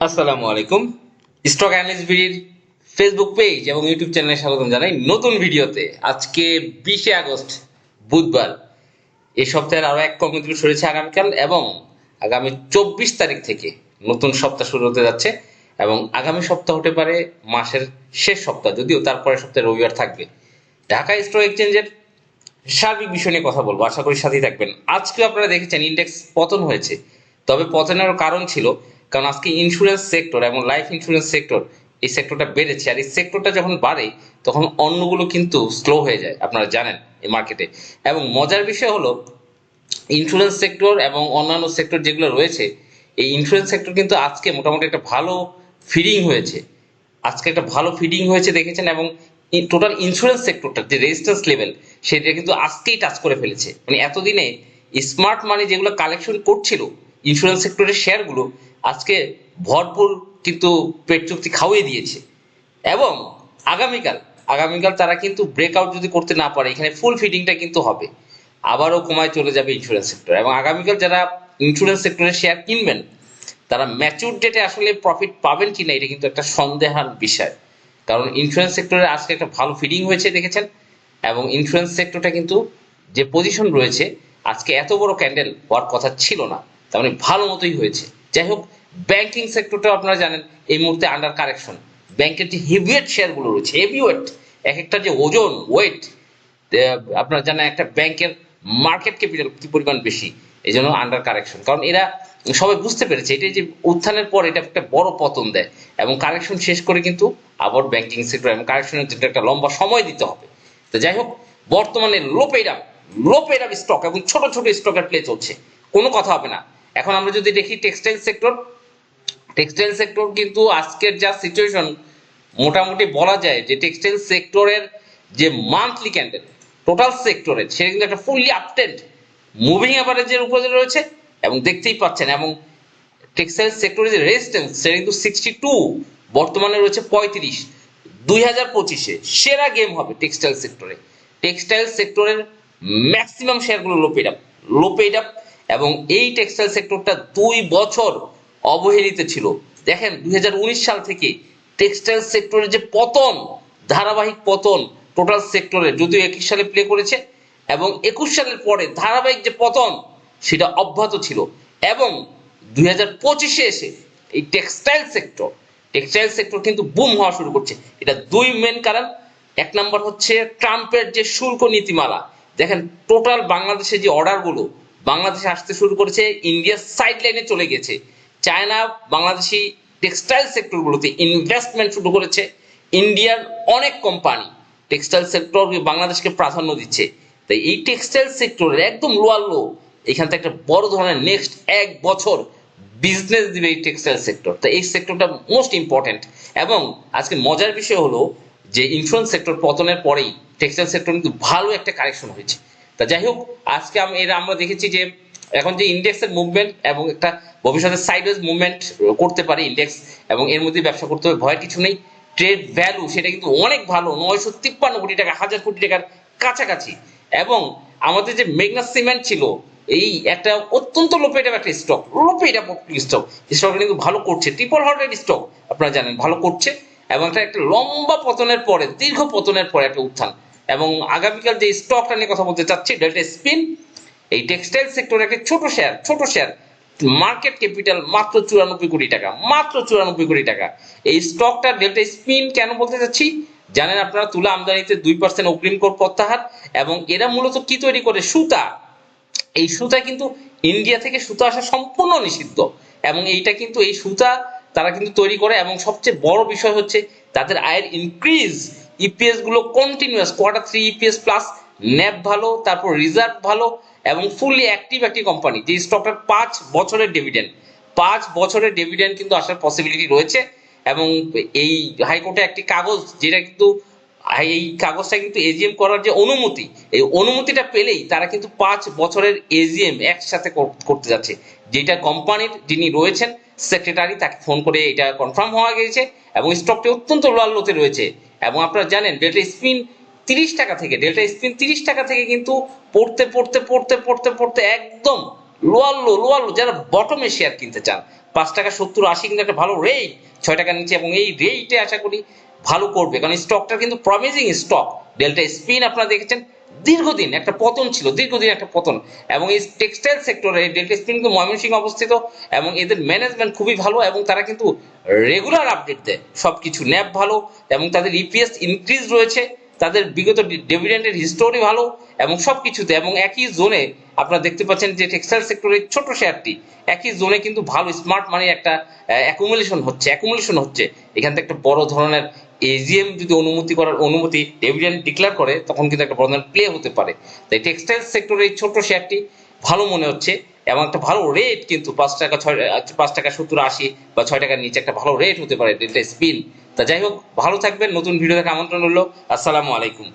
আসসালামু আলাইকুম। Stock analyst বিডির ফেসবুক পেজ এবং ইউটিউব চ্যানেলে স্বাগতম জানাই নতুন ভিডিওতে। আজকে বিশে আগস্ট, বুধবার। এই সপ্তাহের আরও এক কর্মদিন শুরু হয়েছে আগামীকাল এবং আগামী চব্বিশ তারিখ থেকে নতুন সপ্তাহ শুরু হতে যাচ্ছে এবং আগামী সপ্তাহ হতে পারে মাসের শেষ সপ্তাহ, যদিও তারপরে সপ্তাহে রবিবার থাকবে। ঢাকা স্টক এক্সচেঞ্জের সার্বিক বিষয় নিয়ে কথা বলব। আশা করি সাথেই থাকবেন। আজকে আপনারা দেখেছেন ইন্ডেক্স পতন হয়েছে। তবে পতনের কারণ ছিল কারণ আজকে ইন্স্যুরেন্স সেক্টর এবং লাইফ ইন্স্যুরেন্স সেক্টর এই সেক্টরটা বেড়েছে আর এই সেক্টরটা যখন বাড়ে, তখন অন্যগুলো কিন্তু স্লো হয়ে যায়, আপনারা জানেন এই মার্কেটে এবং মজার বিষয় হলো ইন্স্যুরেন্স সেক্টর এবং অন্যান্য সেক্টর যেগুলো রয়েছে, এই ইন্স্যুরেন্স সেক্টর কিন্তু আজকে মোটামুটি একটা ভালো ফিডিং হয়েছে। আজকে একটা ভালো ফিডিং হয়েছে দেখেছেন এবং টোটাল ইন্স্যুরেন্স সেক্টরটা যে রেজিস্ট্যান্স লেভেল সেটা কিন্তু আজকেই টাচ করে ফেলেছে। মানে এতদিনে স্মার্ট মানি যেগুলো কালেকশন করছিল ইন্স্যুরেন্স সেক্টরের শেয়ারগুলো আজকে ভরপুর কিন্তু পেট চুক্তি খাওয়িয়ে দিয়েছে। এবং আগামীকাল আগামীকাল তারা কিন্তু ব্রেকআউট যদি করতে না পারে, এখানে ফুল ফিডিংটা কিন্তু হবে। আবারও কমায় চলে যাবে ইন্স্যুরেন্স সেক্টর এবং আগামীকাল যারা ইন্স্যুরেন্স সেক্টরের শেয়ার কিনবেন, তারা ম্যাচুর ডেটে আসলে প্রফিট পাবেন কিনা, এটা কিন্তু একটা সন্দেহার বিষয়। কারণ ইন্স্যুরেন্স সেক্টরে আজকে একটা ভালো ফিডিং হয়েছে, দেখেছেন? এবং ইন্স্যুরেন্স সেক্টরটা কিন্তু যে পজিশন রয়েছে, আজকে এত বড় ক্যান্ডেল হওয়ার কথা ছিল না। তার মানে ভালো মতোই হয়েছে। যাই হোক ব্যাংকিং সেক্টরটা আপনারা জানেন, এই মুহূর্তে আন্ডার কারেকশন ব্যাংকের যে হেভিওয়েট শেয়ারগুলো রয়েছে হেভিওয়েট এক একটা যে ওজন ওয়েট আপনারা জানেন একটা ব্যাংকের মার্কেট ক্যাপিটাল কি পরিমাণ বেশি, এই জন্য আন্ডার কারেকশন কারণ এরা সবাই বুঝতে পেরেছে এটা যে উত্থানের পর এটা একটা বড় পতন দেয়, এবং কারেকশন শেষ করে কিন্তু আবার ব্যাংকিং সেক্টর এবং কারেকশনের জন্য একটা লম্বা সময় দিতে হবে। তো যাই হোক বর্তমানে low paid up low paid up stock এবং ছোট ছোট স্টকের প্লে চলছে। কোনো কথা হবে না। এখন আমরা যদি দেখি টেক্সটাইল সেক্টর টেক্সটাইল সেক্টর কিন্তু আজকের যা সিচুয়েশন মোটামুটি বলা যায় যে টেক্সটাইল সেক্টরের যে মান্থলি ক্যান্ডেল টোটাল সেক্টরের সেটা কিন্তু একটা ফুললি আপটেড মুভিং অ্যাভারেজের উপরে রয়েছে এবং দেখতেই পাচ্ছেন এবং টেক্সটাইল সেক্টরের যে রেজিস্ট্যান্স সেটা কিন্তু সিক্সটি টু বর্তমানে রয়েছে পঁয়ত্রিশ, দুই হাজার পঁচিশে, সেরা গেম হবে টেক্সটাইল সেক্টরে। টেক্সটাইল সেক্টরের maximum শেয়ারগুলো low paid up low paid up এবং এই টেক্সটাইল সেক্টরটা দুই বছর অবহেলিত ছিল। দেখেন দু হাজার উনিশ সাল থেকে টেক্সটাইল সেক্টরের যে পতন, ধারাবাহিক পতন টোটাল সেক্টরে যদিও একুশ সালে প্লে করেছে এবং একুশ সালের পরে ধারাবাহিক যে পতন, সেটা অব্যাহত ছিল। এবং দুই হাজার পঁচিশে এসে এই টেক্সটাইল সেক্টর টেক্সটাইল সেক্টর কিন্তু বুম হওয়া শুরু করছে। এটা দুই মেন কারণ। এক নম্বর হচ্ছে ট্রাম্পের যে শুল্ক নীতিমালা, দেখেন টোটাল বাংলাদেশে যে অর্ডারগুলো বাংলাদেশে আসতে শুরু করেছে ইন্ডিয়ার সাইড লাইনে চলে গেছে চায়না, বাংলাদেশি টেক্সটাইল সেক্টরগুলোতে ইনভেস্টমেন্ট শুরু করেছে। ইন্ডিয়ার অনেক কোম্পানি টেক্সটাইল সেক্টর বাংলাদেশকে প্রাধান্য দিচ্ছে। তাই এই টেক্সটাইল সেক্টরের একদম লোয়ার লো এখান থেকে একটা বড় ধরনের নেক্সট এক বছর বিজনেস দিবে এই টেক্সটাইল সেক্টর তো এই সেক্টরটা মোস্ট ইম্পর্টেন্ট এবং আজকে মজার বিষয় হলো যে ইন্স্যুরেন্স সেক্টর পতনের পরেই টেক্সটাইল সেক্টর কিন্তু ভালো একটা কারেকশন হয়েছে। তা যাই হোক, আজকে এর আমরা দেখেছি যে এখন যে ইন্ডেক্সের মুভমেন্ট এবং একটা ভবিষ্যতে সাইডওয়েজ মুভমেন্ট করতে পারে ইন্ডেক্স এবং এর মধ্যে ব্যবসা করতে হবে ভয়ের কিছু নেই। ট্রেড ভ্যালু সেটা কিন্তু অনেক ভালো, নয়শো তিপ্পান্ন কোটি টাকা, হাজার কোটি টাকার কাছাকাছি। এবং আমাদের যে মেঘনা সিমেন্ট ছিল, এই একটা অত্যন্ত লোপেড একটা স্টক লোপেড স্টক স্টকটা কিন্তু ভালো করছে ট্রিপল হর্ডের স্টক আপনারা জানেন, ভালো করছে। এবং একটা একটা লম্বা পতনের পরে, দীর্ঘ পতনের পরে একটা উত্থান। এবং আগামীকাল যে স্টকটা নিয়ে কথা বলতে চাচ্ছি ডেল্টা স্পিন এই টেক্সটাইল সেক্টরে একটা ছোট শেয়ার ছোট শেয়ার মার্কেট ক্যাপিটাল মাত্র চুরানব্বই কোটি টাকা, মাত্র চুরানব্বই কোটি টাকা। এই স্টকটা ডেল্টা স্পিন কেন বলতে চাচ্ছি? জানেন আপনারা, তুলা আমদানিতে দুই পার্সেন্ট অগ্রিম কর প্রত্যাহার, এবং এরা মূলত কি তৈরি করে? সুতা। এই সুতা কিন্তু ইন্ডিয়া থেকে সুতা আসা সম্পূর্ণ নিষিদ্ধ। এবং এইটা কিন্তু, এই সুতা তারা কিন্তু তৈরি করে, এবং সবচেয়ে বড় বিষয় হচ্ছে, তাদের আয়ের increase ইপিএসগুলো continuous quarter three EPS plus nap ভালো, তারপর রিজার্ভ ভালো, এবং ফুললি অ্যাক্টিভ একটি কোম্পানি যে স্টকটার পাঁচ বছরের ডিভিডেন্ড পাঁচ বছরের ডিভিডেন্ড কিন্তু আসার পসিবিলিটি রয়েছে, এবং এই হাইকোর্টে একটি কাগজ, যেটা কিন্তু, এই কাগজটা কিন্তু এজিএম করার যে অনুমতি, এই অনুমতিটা পেলেই তারা কিন্তু পাঁচ বছরের এজিএম একসাথে করতে যাচ্ছে। যেটা কোম্পানির যিনি রয়েছেন সেক্রেটারি তাকে ফোন করে এটা কনফার্ম হওয়া গেছে এবং স্টকটি অত্যন্ত লোতে রয়েছে। এবং আপনারা জানেন ডেল্টা স্পিন তিরিশ টাকা থেকে ডেল্টা স্পিন তিরিশ টাকা থেকে কিন্তু পড়তে পড়তে পড়তে পড়তে পড়তে একদম লোয়ার লো লোয়ার লো যারা বটমে শেয়ার কিনতে চান, পাঁচ টাকা সত্তর, আশি কিন্তু একটা ভালো রেট ছয় টাকার নিচে এবং এই রেটে আশা করি ভালো করবে। কারণ স্টকটা কিন্তু প্রমিজিং স্টক ডেল্টা স্পিন আপনারা দেখেছেন দীর্ঘদিন একটা পতন ছিল, দীর্ঘদিন একটা পতন। এবং এই টেক্সটাইল সেক্টরে ডেল্টা স্পিন কিন্তু ময়মনসিংহ অবস্থিত, এবং এদের ম্যানেজমেন্ট খুবই ভালো, এবং তারা কিন্তু রেগুলার আপডেট দেয়। সব কিছু ন্যাপ ভালো, এবং তাদের ইপিএস ইনক্রিজ রয়েছে, তাদের বিগত ডেভিডেন্টের হিস্টোরি ভালো, এবং সব কিছুতে এবং একই জোনে আপনারা দেখতে পাচ্ছেন যে টেক্সটাইল সেক্টরের ছোট শেয়ারটি একই জোনে কিন্তু ভালো স্মার্ট মানি একটা অ্যাকুমুলেশন হচ্ছে অ্যাকুমুলেশন হচ্ছে। এখান থেকে একটা বড় ধরনের এজিএম যদি অনুমতি করার অনুমতি ডিভিডেন্ড ডিক্লেয়ার করে, তখন কিন্তু একটা বড় প্লে হতে পারে। তাই টেক্সটাইল সেক্টরের এই ছোট শেয়ারটি ভালো মনে হচ্ছে, এবং একটা ভালো রেট কিন্তু পাঁচ টাকা, ছয় পাঁচ টাকা সত্তর, আশি বা ছয় টাকার নিচে একটা ভালো রেট হতে পারে ডেল্টা স্পিন তা যাই হোক, ভালো থাকবেন, নতুন ভিডিও দেখা আমন্ত্রণ রইল। আসসালামু আলাইকুম।